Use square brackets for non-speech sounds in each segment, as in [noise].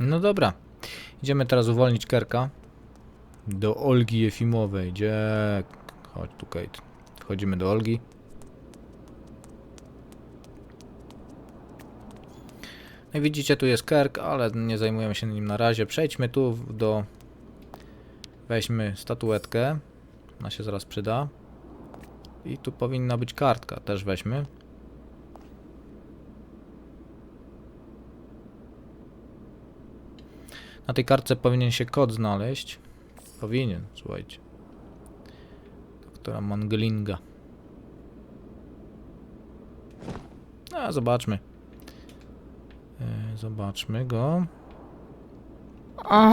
No dobra. Idziemy teraz uwolnić Kerka. Do Olgi Jefimowej. Gdzie... Chodź tu, Kate. Wchodzimy do Olgi. No widzicie, tu jest Kerk, ale nie zajmujemy się nim na razie. Przejdźmy tu do... Weźmy statuetkę. Ona się zaraz przyda. I tu powinna być kartka. Też weźmy. Na tej kartce powinien się kod znaleźć. Powinien, słuchajcie. Doktora Manglinga. No, zobaczmy. E, zobaczmy go. O,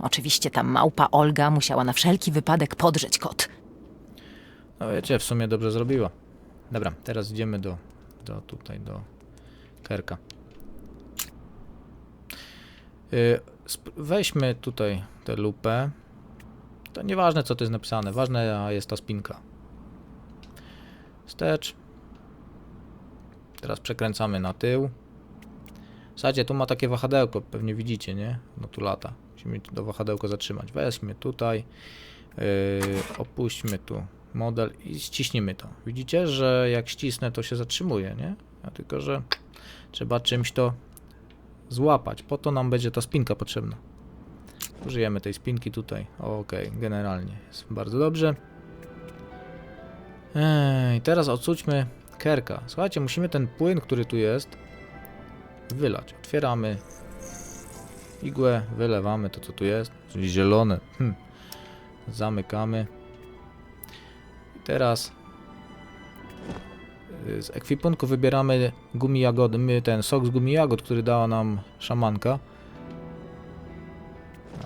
oczywiście ta małpa Olga musiała na wszelki wypadek podrzeć kot. No wiecie, w sumie dobrze zrobiła. Dobra, teraz idziemy do, do tutaj, do Kerka. Y, sp- weźmy tutaj tę lupę. To nieważne co tu jest napisane, ważna jest ta spinka. Wstecz. Teraz przekręcamy na tył. W zasadzie tu ma takie wahadełko, pewnie widzicie, nie? No tu lata. Musimy to wahadełko zatrzymać. Weźmy tutaj. Yy, opuśćmy tu model i ściśnijmy to. Widzicie, że jak ścisnę, to się zatrzymuje, nie? A tylko, że trzeba czymś to złapać. Po to nam będzie ta spinka potrzebna. Użyjemy tej spinki tutaj. Ok, generalnie jest bardzo dobrze. Ej, teraz odsućmy kerka. Słuchajcie, musimy ten płyn, który tu jest, wylać. Otwieramy igłę, wylewamy to, co tu jest, czyli zielone. Hm. Zamykamy. I teraz z ekwipunku wybieramy gumi jagody, my ten sok z gumi jagód, który dała nam szamanka.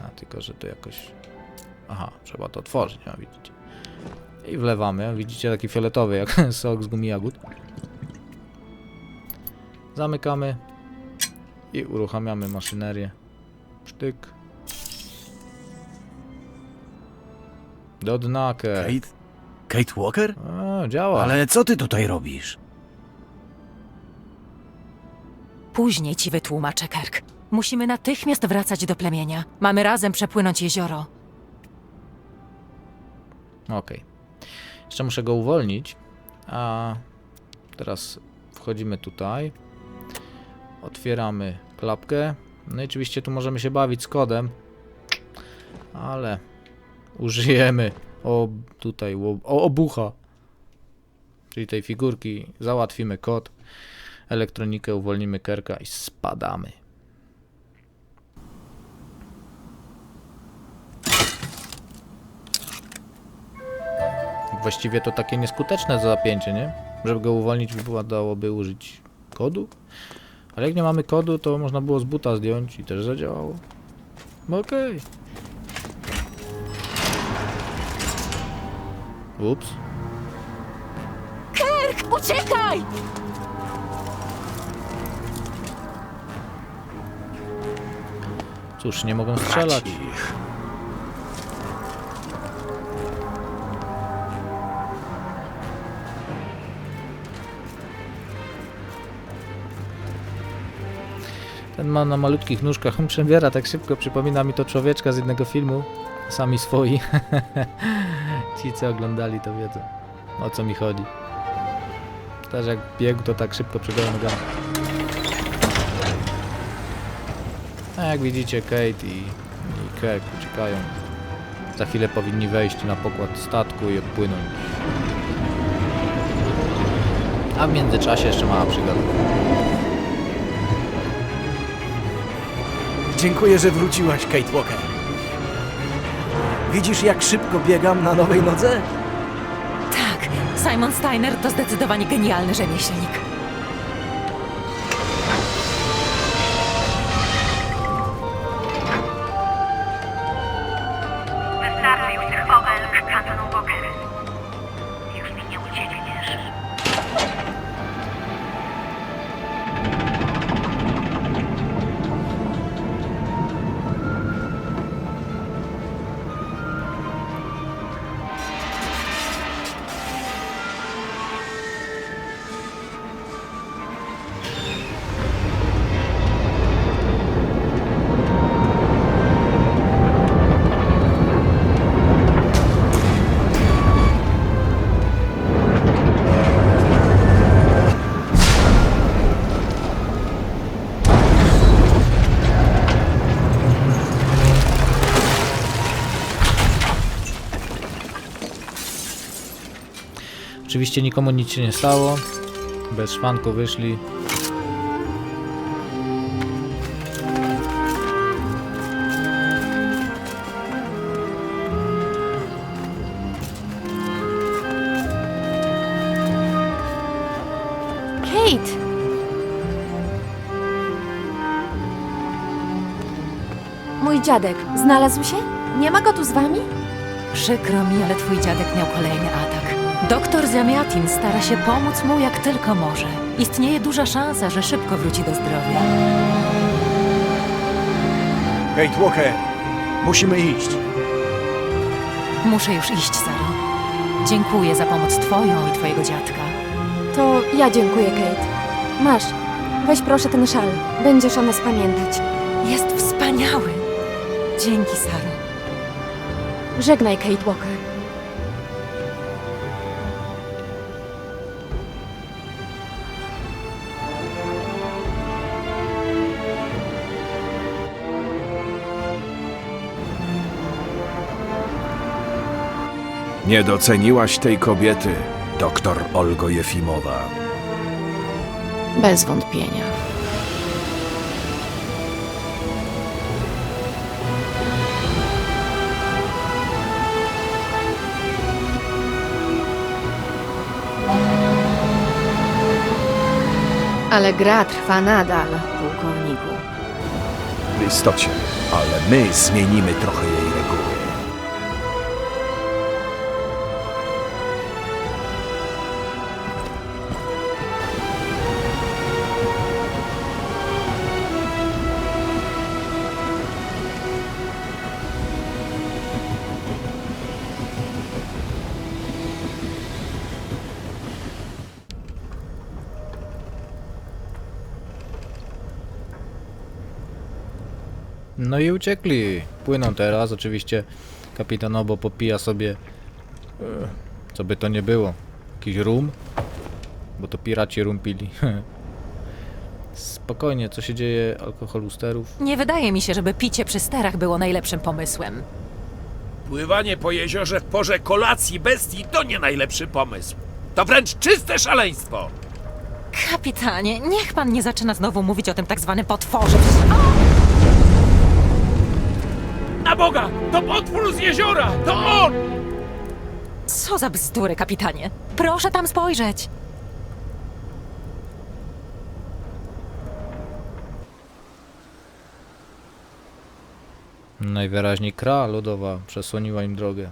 A, tylko że to jakoś... Aha, trzeba to otworzyć, a widzicie. I wlewamy, widzicie taki fioletowy jak [laughs] sok z gumi jagód. Zamykamy i uruchamiamy maszynerię. Sztyk. Do dna, Kate. Kate? Walker? A, działa. Ale co ty tutaj robisz? Później ci wytłumaczę, Kerk. Musimy natychmiast wracać do plemienia. Mamy razem przepłynąć jezioro. Okej. Jeszcze muszę go uwolnić. A teraz wchodzimy tutaj. Otwieramy klapkę. No i oczywiście tu możemy się bawić z kodem. Ale użyjemy o tutaj o, obucha. Czyli tej figurki. Załatwimy kod. Elektronikę uwolnimy kerka i spadamy. Właściwie to takie nieskuteczne zapięcie, nie? Żeby go uwolnić, wypadałoby użyć kodu. Ale jak nie mamy kodu, to można było z buta zdjąć i też zadziałało. No Okej. Ups. Kerk, uciekaj! Cóż, nie mogą strzelać. Ich. Ten ma na malutkich nóżkach, on przebiera tak szybko, przypomina mi to człowieczka z jednego filmu. Sami swoi. [laughs] Ci, co oglądali, to wiedzą, o co mi chodzi. Też jak biegł, to tak szybko przebiera nogami. A jak widzicie, Kate i, i Kek uciekają. Za chwilę powinni wejść na pokład statku i odpłynąć. A w międzyczasie jeszcze mała przygoda. Dziękuję, że wróciłaś, Kate Walker. Widzisz, jak szybko biegam na nowej nodze? Tak, Simon Steiner to zdecydowanie genialny rzemieślnik. Oczywiście nikomu nic się nie stało. Bez szwanku wyszli. Kate! Mój dziadek, znalazł się? Nie ma go tu z wami? Przykro mi, ale twój dziadek miał kolejny atak. Doktor Zamiatin stara się pomóc mu jak tylko może. Istnieje duża szansa, że szybko wróci do zdrowia. Kate Walker, musimy iść. Muszę już iść, Saro. Dziękuję za pomoc twoją i twojego dziadka. To ja dziękuję, Kate. Masz, weź proszę ten szal. Będziesz o nas pamiętać. Jest wspaniały. Dzięki, Saro. Żegnaj, Kate Walker. Nie doceniłaś tej kobiety, doktor Olgo Jefimowa. Bez wątpienia. Ale gra trwa nadal, pułkowniku. W istocie, ale my zmienimy trochę jej No i uciekli. Płyną teraz. Oczywiście kapitan Obo popija sobie, e, co by to nie było, jakiś rum, bo to piraci rum pili. [laughs] Spokojnie, co się dzieje? Alkohol usterów. Nie wydaje mi się, żeby picie przy sterach było najlepszym pomysłem. Pływanie po jeziorze w porze kolacji bestii to nie najlepszy pomysł. To wręcz czyste szaleństwo. Kapitanie, niech pan nie zaczyna znowu mówić o tym tak zwanym potworze. Na Boga! To potwór z jeziora! To on! Co za bzdury, kapitanie. Proszę tam spojrzeć. Najwyraźniej kra lodowa przesłoniła im drogę.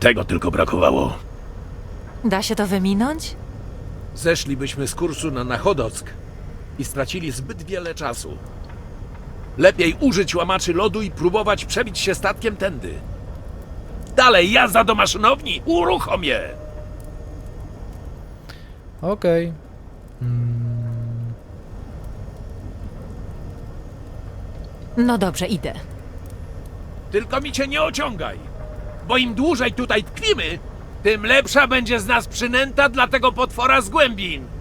Tego tylko brakowało. Da się to wyminąć? Zeszlibyśmy z kursu na Nachodock i stracili zbyt wiele czasu. Lepiej użyć łamaczy lodu i próbować przebić się statkiem tędy. Dalej, jazda do maszynowni! Uruchom je! Okej. No dobrze, idę. Tylko mi cię nie ociągaj, bo im dłużej tutaj tkwimy, tym lepsza będzie z nas przynęta dla tego potwora z głębin.